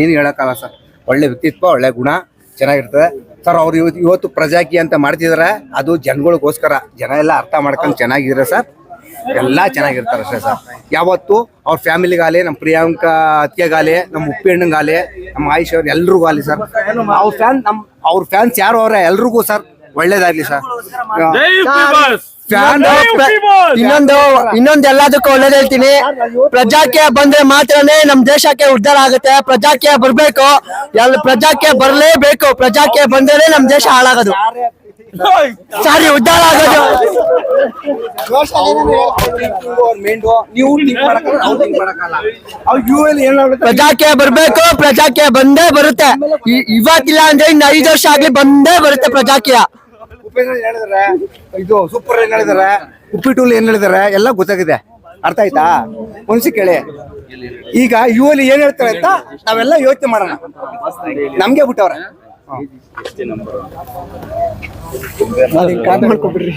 ಏನು ಹೇಳಕ್ಕಲ್ಲ ಸರ್. ಒಳ್ಳೆ ವ್ಯಕ್ತಿತ್ವ, ಒಳ್ಳೆ ಗುಣ, ಚೆನ್ನಾಗಿರ್ತದೆ. ಸರ್, ಅವ್ರು ಇವತ್ತು ಪ್ರಜಾಕಿ ಅಂತ ಮಾಡ್ತಿದಾರೆ, ಅದು ಜನಗಳಿಗೋಸ್ಕರ. ಜನ ಎಲ್ಲ ಅರ್ಥ ಮಾಡ್ಕೊಂಡು ಚೆನ್ನಾಗಿದ್ರೆ ಸರ್? ಎಲ್ಲ ಚೆನ್ನಾಗಿರ್ತಾರೆ ಅಷ್ಟೇ ಸರ್. ಯಾವತ್ತು ಅವ್ರ ಫ್ಯಾಮಿಲಿಗಾಲಿ ನಮ್ಮ ಪ್ರಿಯಾಂಕಾ ಅತ್ತಿಗೆಗಾಲಿ ನಮ್ಮ ಉಪ್ಪಿಣ್ಣಂಗಾಲಿ ನಮ್ಮ ಆಯುಷ್ ಅವ್ರು ಎಲ್ರಿಗೂ ಆಗಲಿ ಸರ್. ಅವ್ರ ಫ್ಯಾನ್ ನಮ್ಮ ಅವ್ರ ಫ್ಯಾನ್ಸ್ ಯಾರು ಅವ್ರೆ? ಎಲ್ರಿಗೂ ಸರ್. ಒಳ್ಳೇದಾಗ್ಲಿ ಸರ್. ಫ್ಯಾನ್ ಇನ್ನೊಂದು ಇನ್ನೊಂದು ಎಲ್ಲದಕ್ಕೂ ಒಳ್ಳೇದ್ ಹೇಳ್ತೀನಿ. ಪ್ರಜಾಕೀಯ ಬಂದ್ರೆ ಮಾತ್ರನೇ ನಮ್ ದೇಶಕ್ಕೆ ಉದ್ಧಾರ ಆಗುತ್ತೆ. ಪ್ರಜಾಕೀಯ ಬರ್ಬೇಕು. ಎಲ್ಲ ಪ್ರಜಾಕೀಯ ಬರ್ಲೇಬೇಕು. ಪ್ರಜಾಕೀಯ ಬಂದ್ರೆ ನಮ್ ದೇಶ ಹಾಳಾಗೋದು. ಸಾರಿ ಉದ್ಧಾರ ಆಗೋದು. ಪ್ರಜಾಕ್ಯ ಬರ್ಬೇಕು. ಪ್ರಜಾಕೀಯ ಬಂದೇ ಬರುತ್ತೆ. ಇವತ್ತಿಲ್ಲ ಅಂದ್ರೆ ಇನ್ನು ಐದು ವರ್ಷ ಆಗ್ಲಿ ಬಂದೇ ಬರುತ್ತೆ ಪ್ರಜಾಕೀಯ. ಹೇಳಿದಾರೆ ಇದು ಸೂಪರ್ ಏನ್ ಹೇಳಿದಾರೆ ಉಪ್ಪಿಟ್ಟು ಏನ್ ಹೇಳಿದಾರೆ ಎಲ್ಲ ಗೊತ್ತಾಗಿದೆ ಅರ್ಥ ಆಯ್ತಾ ಒಂದ್ಸಿ ಕೇಳಿ ಈಗ ಇವಲ್ಲಿ ಅಲ್ಲಿ ಏನ್ ಹೇಳ್ತಾರೆ ಅಂತ ನಾವೆಲ್ಲ ಯೋಚನೆ ಮಾಡೋಣ ನಮ್ಗೆ ಬಿಟ್ಟವ್ರೆ ಮಾಡ್ಕೊಬಿಡ್ರಿ